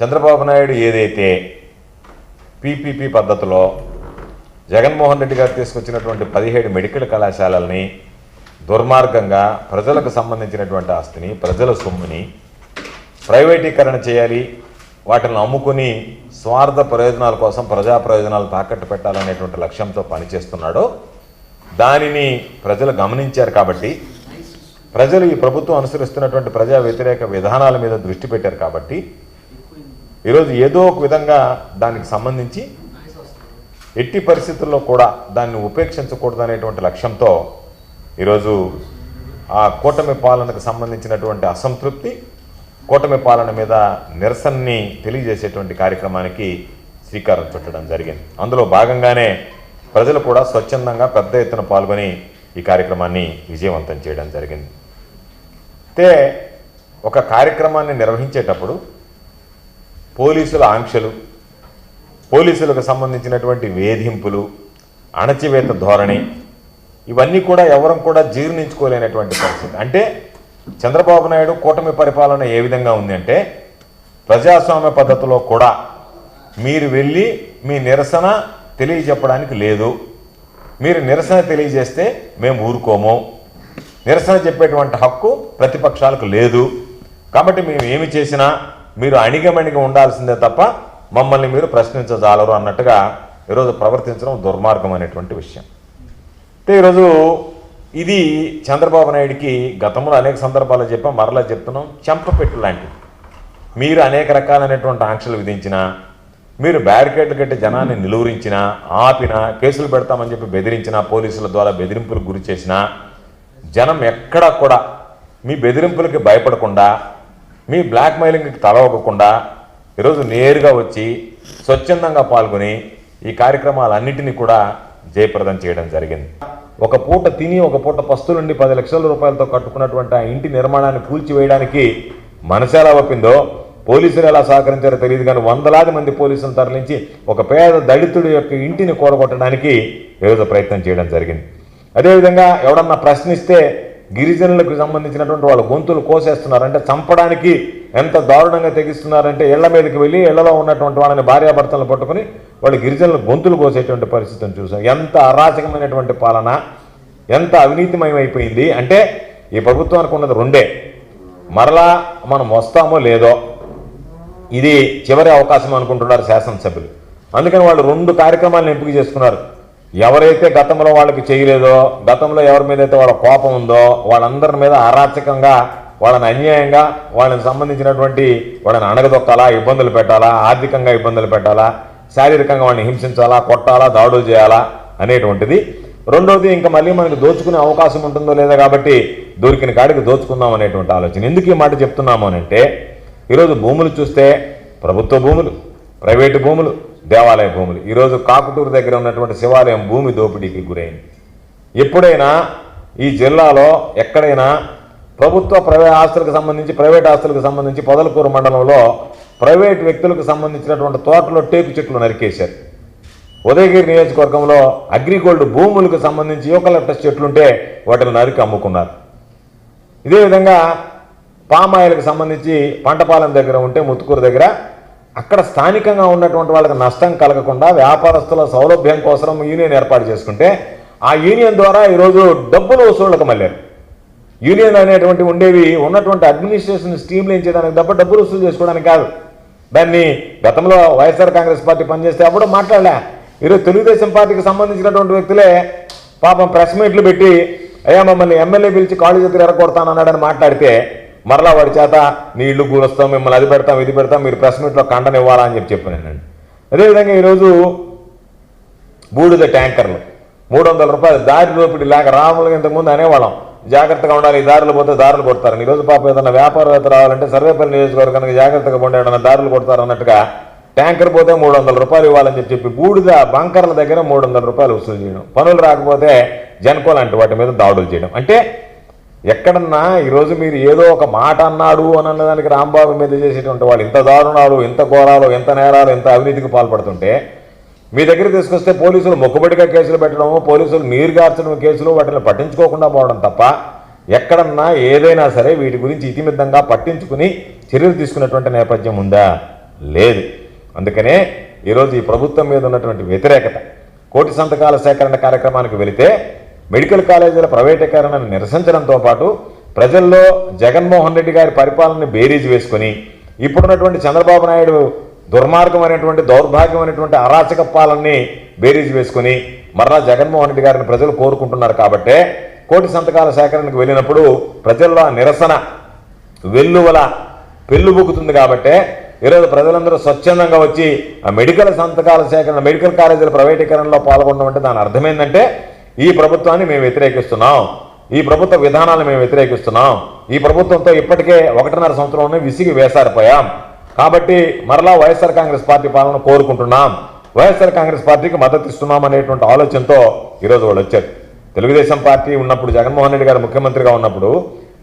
చంద్రబాబు నాయుడు ఏదైతే పీపీపీ పద్ధతిలో జగన్మోహన్ రెడ్డి గారు తీసుకొచ్చినటువంటి పదిహేడు మెడికల్ కళాశాలల్ని దుర్మార్గంగా ప్రజలకు సంబంధించినటువంటి ఆస్తిని ప్రజల సొమ్ముని ప్రైవేటీకరణ చేయాలి వాటిని అమ్ముకుని స్వార్థ ప్రయోజనాల కోసం ప్రజా ప్రయోజనాలు తాకట్టు పెట్టాలనేటువంటి లక్ష్యంతో పనిచేస్తున్నాడో. దానిని ప్రజలు గమనించారు కాబట్టి ప్రజలు ఈ ప్రభుత్వం అనుసరిస్తున్నటువంటి ప్రజా వ్యతిరేక విధానాల మీద దృష్టి పెట్టారు కాబట్టి ఈరోజు ఏదో ఒక విధంగా దానికి సంబంధించి ఎట్టి పరిస్థితుల్లో కూడా దాన్ని ఉపేక్షించకూడదు అనేటువంటి లక్ష్యంతో ఈరోజు ఆ కూటమి పాలనకు సంబంధించినటువంటి అసంతృప్తి కూటమి పాలన మీద నిరసనని తెలియజేసేటువంటి కార్యక్రమానికి శ్రీకారం చుట్టడం జరిగింది. అందులో భాగంగానే ప్రజలు కూడా స్వచ్ఛందంగా పెద్ద ఎత్తున పాల్గొని ఈ కార్యక్రమాన్ని విజయవంతం చేయడం జరిగింది. అయితే ఒక కార్యక్రమాన్ని నిర్వహించేటప్పుడు పోలీసుల ఆంక్షలు పోలీసులకు సంబంధించినటువంటి వేధింపులు అణచివేత ధోరణి ఇవన్నీ కూడా ఎవరం కూడా జీర్ణించుకోలేనటువంటి పరిస్థితి. అంటే చంద్రబాబు నాయుడు కూటమి పరిపాలన ఏ విధంగా ఉంది అంటే ప్రజాస్వామ్య పద్ధతిలో కూడా మీరు వెళ్ళి మీ నిరసన తెలియజెప్పడానికి లేదు. మీరు నిరసన తెలియజేస్తే మేము ఊరుకోము. నిరసన చెప్పేటువంటి హక్కు ప్రతిపక్షాలకు లేదు. కాబట్టి మేము ఏమి చేసినా మీరు అణిగమణిగా ఉండాల్సిందే తప్ప మమ్మల్ని మీరు ప్రశ్నించజాలరు అన్నట్టుగా ఈరోజు ప్రవర్తించడం దుర్మార్గం అనేటువంటి విషయం. అయితే ఈరోజు ఇది చంద్రబాబు నాయుడికి గతంలో అనేక సందర్భాలు చెప్పాం మరలా చెప్తున్నాం చెంపపెట్టు లాంటిది. మీరు అనేక రకాలైనటువంటి ఆంక్షలు విధించినా మీరు బ్యారికేడ్లు కట్టి జనాన్ని నిలువరించినా ఆపినా కేసులు పెడతామని చెప్పి బెదిరించినా పోలీసుల ద్వారా బెదిరింపులకు గురి చేసినా జనం ఎక్కడా కూడా మీ బెదిరింపులకి భయపడకుండా మీ బ్లాక్మెయిలింగ్కి తలవకుండా ఈరోజు నేరుగా వచ్చి స్వచ్ఛందంగా పాల్గొని ఈ కార్యక్రమాలన్నింటినీ కూడా జయప్రదం చేయడం జరిగింది. ఒక పూట తిని ఒక పూట పస్తు నుండి పది లక్షల రూపాయలతో కట్టుకున్నటువంటి ఆ ఇంటి నిర్మాణాన్ని కూల్చివేయడానికి మనసు ఎలా ఒప్పిందో పోలీసులు ఎలా సహకరించారో తెలియదు కానీ వందలాది మంది పోలీసులు తరలించి ఒక పేద దళితుడి యొక్క ఇంటిని కూడగొట్టడానికి ఈరోజు ప్రయత్నం చేయడం జరిగింది. అదేవిధంగా ఎవడన్నా ప్రశ్నిస్తే గిరిజనులకు సంబంధించినటువంటి వాళ్ళ గొంతులు కోసేస్తున్నారు అంటే చంపడానికి ఎంత దారుణంగా తెగిస్తున్నారంటే ఇళ్ళ మీదకి వెళ్ళి ఇళ్ళలో ఉన్నటువంటి వాళ్ళని భార్యాభర్తలను పట్టుకుని వాళ్ళు గిరిజనుల గొంతులు కోసేటువంటి పరిస్థితిని చూసాం ఎంత అరాచకమైనటువంటి పాలన ఎంత అవినీతిమయమైపోయింది అంటే ఈ ప్రభుత్వానికి ఉన్నది రెండే. మరలా మనం వస్తామో లేదో ఇది చివరి అవకాశం అనుకుంటున్నారు శాసనసభ్యులు. అందుకని వాళ్ళు రెండు కార్యక్రమాలను ఎంపిక చేసుకున్నారు. ఎవరైతే గతంలో వాళ్ళకి చేయలేదో గతంలో ఎవరి మీద అయితే వాళ్ళ కోపం ఉందో వాళ్ళందరి మీద అరాచకంగా వాళ్ళని అన్యాయంగా వాళ్ళని సంబంధించినటువంటి వాళ్ళని అణగదొక్కాలా ఇబ్బందులు పెట్టాలా ఆర్థికంగా ఇబ్బందులు పెట్టాలా శారీరకంగా వాళ్ళని హింసించాలా కొట్టాలా దాడులు చేయాలా అనేటువంటిది. రెండవది ఇంకా మళ్ళీ మనకి దోచుకునే అవకాశం ఉంటుందో లేదా కాబట్టి దొరికిన కాడికి దోచుకుందాం అనేటువంటి ఆలోచన. ఎందుకు ఈ మాట చెప్తున్నాము అని అంటే ఈరోజు భూములు చూస్తే ప్రభుత్వ భూములు ప్రైవేటు భూములు దేవాలయ భూములు. ఈరోజు కాకుటూరు దగ్గర ఉన్నటువంటి శివాలయం భూమి దోపిడీకి గురైంది. ఎప్పుడైనా ఈ జిల్లాలో ఎక్కడైనా ప్రభుత్వ ప్రైవేట్ ఆస్తులకు సంబంధించి ప్రైవేట్ ఆస్తులకు సంబంధించి పొదలకూరు మండలంలో ప్రైవేట్ వ్యక్తులకు సంబంధించినటువంటి తోటలో టేకు చెట్లు నరికేశారు. ఉదయగిరి నియోజకవర్గంలో అగ్రిగోల్డ్ భూములకు సంబంధించి యూకలిప్టస్ చెట్లుంటే వాటిని నరికి అమ్ముకున్నారు. ఇదే విధంగా పామాయిల్కి సంబంధించి పంటపాలెం దగ్గర ఉంటే ముత్తుకూరు దగ్గర అక్కడ స్థానికంగా ఉన్నటువంటి వాళ్ళకి నష్టం కలగకుండా వ్యాపారస్తుల సౌలభ్యం కోసం యూనియన్ ఏర్పాటు చేసుకుంటే ఆ యూనియన్ ద్వారా ఈరోజు డబ్బులు వసూళ్ళకు మళ్ళారు. యూనియన్ అనేటువంటి ఉండేవి ఉన్నటువంటి అడ్మినిస్ట్రేషన్ స్ట్రీమ్లైన్ చేయడానికి తప్ప డబ్బులు వసూలు చేసుకోవడానికి కాదు. దాన్ని గతంలో వైఎస్ఆర్ కాంగ్రెస్ పార్టీ పనిచేస్తే అప్పుడు మాట్లాడలే. ఈరోజు తెలుగుదేశం పార్టీకి సంబంధించినటువంటి వ్యక్తులే పాపం ప్రెస్ మీట్లు పెట్టి అయ్యా మమ్మల్ని ఎమ్మెల్యే పిలిచి కాళ్ళు చేతులు ఎరగొడతానన్నాడని మాట్లాడితే మరలా వాడి చేత నీ ఇల్లు కూరుస్తాం మిమ్మల్ని అది పెడతాం ఇది పెడతాం మీరు ప్రెస్ మీట్లో కండనివ్వాలా అని చెప్పి చెప్పానండి అదేవిధంగా ఈరోజు బూడిద ట్యాంకర్లు మూడు వందల రూపాయలు దారి దోపిడీ లేక రాములు ఇంతకుముందు అనేవాళ్ళం. జాగ్రత్తగా ఉండాలి ఈ దారులు పోతే దారులు కొడతారు ఈరోజు పాప ఏదైనా వ్యాపారవేత్త రావాలంటే సర్వేపల్లి నియోజకవర్గానికి జాగ్రత్తగా ఉండే దారులు కొడతారు అన్నట్టుగా ట్యాంకర్ పోతే మూడు వందల రూపాయలు ఇవ్వాలని చెప్పి చెప్పి బూడిద బంకర్ల దగ్గర మూడు వందల రూపాయలు వసూలు చేయడం. పనులు రాకపోతే జనకో లాంటి వాటి మీద దాడులు చేయడం. అంటే ఎక్కడన్నా ఈరోజు మీరు ఏదో ఒక మాట అన్నాడు అని అన్నదానికి రాంబాబు మీద చేసేటువంటి వాళ్ళు ఇంత దారుణాలు ఇంత ఘోరాలు ఎంత నేరాలు ఎంత అవినీతికి పాల్పడుతుంటే మీ దగ్గర తీసుకొస్తే పోలీసులు మొక్కుబడిగా కేసులు పెట్టడము పోలీసులు నీరు గార్చడం కేసులు వాటిని పట్టించుకోకుండా పోవడం తప్ప ఎక్కడన్నా ఏదైనా సరే వీటి గురించి ఇతిమిద్దంగా పట్టించుకుని చర్యలు తీసుకున్నటువంటి నేపథ్యం ఉందా? లేదు. అందుకనే ఈరోజు ఈ ప్రభుత్వం మీద ఉన్నటువంటి వ్యతిరేకత కోటి సంతకాల సేకరణ కార్యక్రమానికి వెళితే మెడికల్ కాలేజీల ప్రైవేటీకరణను నిరసించడంతో పాటు ప్రజల్లో జగన్మోహన్ రెడ్డి గారి పరిపాలనని బేరీజ్ వేసుకొని ఇప్పుడున్నటువంటి చంద్రబాబు నాయుడు దుర్మార్గమైనటువంటి దౌర్భాగ్యమైనటువంటి అరాచక పాలనని బేరీజ్ వేసుకుని మరలా జగన్మోహన్ రెడ్డి గారిని ప్రజలు కోరుకుంటున్నారు కాబట్టే కోటి సంతకాల సేకరణకు వెళ్ళినప్పుడు ప్రజల్లో ఆ నిరసన వెల్లువల పెళ్ళుబుకుతుంది కాబట్టే ఈరోజు ప్రజలందరూ స్వచ్ఛందంగా వచ్చి ఆ మెడికల్ సంతకాల సేకరణ మెడికల్ కాలేజీల ప్రైవేటీకరణలో పాల్గొనడం అంటే దాని అర్థం ఏంటంటే ఈ ప్రభుత్వాన్ని మేము వ్యతిరేకిస్తున్నాం. ఈ ప్రభుత్వ విధానాలను మేము వ్యతిరేకిస్తున్నాం. ఈ ప్రభుత్వంతో ఇప్పటికే ఒకటిన్నర సంవత్సరంలోనే విసిగి వేసారిపోయాం. కాబట్టి మరలా వైఎస్ఆర్ కాంగ్రెస్ పార్టీ పాలన కోరుకుంటున్నాం. వైఎస్ఆర్ కాంగ్రెస్ పార్టీకి మద్దతు ఇస్తున్నాం అనేటువంటి ఆలోచనతో ఈరోజు వాళ్ళు వచ్చారు. తెలుగుదేశం పార్టీ ఉన్నప్పుడు జగన్మోహన్ రెడ్డి గారు ముఖ్యమంత్రిగా ఉన్నప్పుడు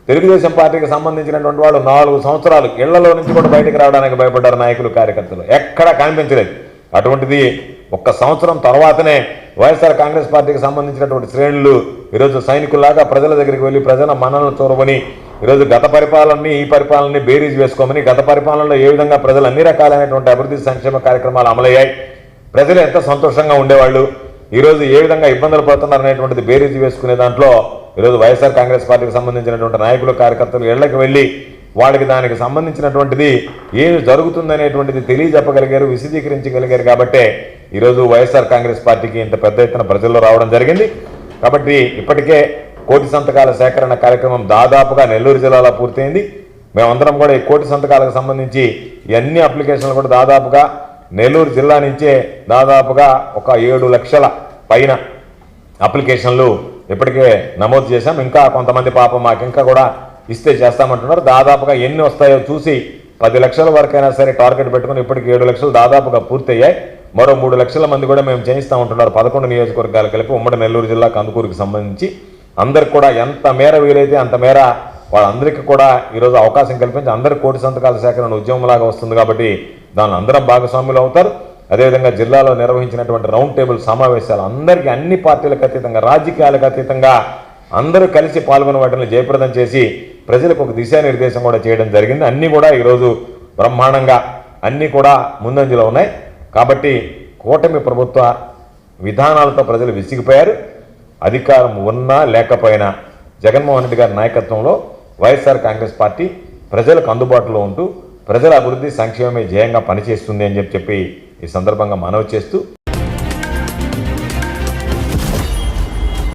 తెలుగుదేశం పార్టీకి సంబంధించినటువంటి వాళ్ళు నాలుగు సంవత్సరాలు ఇళ్ళలో నుంచి కూడా బయటకు రావడానికి భయపడ్డారు నాయకులు కార్యకర్తలు. ఎక్కడా కనిపించలేదు. అటువంటిది ఒక్క సంవత్సరం తర్వాతనే వైఎస్ఆర్ కాంగ్రెస్ పార్టీకి సంబంధించినటువంటి శ్రేణులు ఈరోజు సైనికుల్లాగా ప్రజల దగ్గరికి వెళ్ళి ప్రజల మనలను చూరవని ఈరోజు గత పరిపాలనని ఈ పరిపాలనని బేరీజ్ వేసుకోమని గత పరిపాలనలో ఏ విధంగా ప్రజలు అన్ని రకాలైనటువంటి అభివృద్ధి సంక్షేమ కార్యక్రమాలు అమలయ్యాయి ప్రజలు ఎంత సంతోషంగా ఉండేవాళ్ళు ఈరోజు ఏ విధంగా ఇబ్బందులు పడుతున్నారు అనేటువంటిది బేరీజు వేసుకునే దాంట్లో ఈరోజు వైఎస్ఆర్ కాంగ్రెస్ పార్టీకి సంబంధించినటువంటి నాయకులు కార్యకర్తలు ఇళ్ళకు వెళ్ళి వాళ్ళకి దానికి సంబంధించినటువంటిది ఏమి జరుగుతుందనేటువంటిది తెలియజెప్పగలిగారు విశదీకరించగలిగారు కాబట్టే ఈరోజు వైఎస్ఆర్ కాంగ్రెస్ పార్టీకి ఇంత పెద్ద ఎత్తున ప్రజల్లో రావడం జరిగింది. కాబట్టి ఇప్పటికే కోటి సంతకాల సేకరణ కార్యక్రమం దాదాపుగా నెల్లూరు జిల్లాలో పూర్తయింది. మేమందరం కూడా ఈ కోటి సంతకాలకు సంబంధించి అన్ని అప్లికేషన్లు కూడా దాదాపుగా నెల్లూరు జిల్లా నుంచే దాదాపుగా ఒక ఏడు లక్షల పైన అప్లికేషన్లు ఇప్పటికే నమోదు చేశాం. ఇంకా కొంతమంది పాపం మాకు ఇంకా కూడా ఇస్తే చేస్తామంటున్నారు. దాదాపుగా ఎన్ని వస్తాయో చూసి పది లక్షల వరకైనా సరే టార్గెట్ పెట్టుకుని ఇప్పటికి ఏడు లక్షలు దాదాపుగా పూర్తయ్యాయి. మరో మూడు లక్షల మంది కూడా మేము చేయిస్తూ ఉంటున్నారు. పదకొండు నియోజకవర్గాలు కలిపి ఉమ్మడి నెల్లూరు జిల్లా కందుకూరుకు సంబంధించి. అందరికి కూడా ఎంత మేర వీలైతే అంత మేర వాళ్ళందరికీ కూడా ఈరోజు అవకాశం కల్పించి అందరి కోటి సంతకాల సేకరణ ఉద్యమంలాగా వస్తుంది కాబట్టి దాని అందరం భాగస్వాములు అవుతారు. అదేవిధంగా జిల్లాలో నిర్వహించినటువంటి రౌండ్ టేబుల్ సమావేశాలు అందరికీ అన్ని పార్టీలకు అతీతంగా రాజకీయాలకు అతీతంగా అందరూ కలిసి పాల్గొన్న వాటిని జయప్రదం చేసి ప్రజలకు ఒక దిశానిర్దేశం కూడా చేయడం జరిగింది. అన్నీ కూడా ఈరోజు బ్రహ్మాండంగా అన్నీ కూడా ముందంజలో ఉన్నాయి. కాబట్టి కూటమి ప్రభుత్వ విధానాలతో ప్రజలు విసిగిపోయారు. అధికారం ఉన్నా లేకపోయినా జగన్మోహన్ రెడ్డి గారి నాయకత్వంలో వైఎస్ఆర్ కాంగ్రెస్ పార్టీ ప్రజలకు అందుబాటులో ఉంటూ ప్రజల అభివృద్ధి సంక్షేమమే ధ్యేయంగా పనిచేస్తుంది అని చెప్పి చెప్పి ఈ సందర్భంగా మనవి చేస్తూ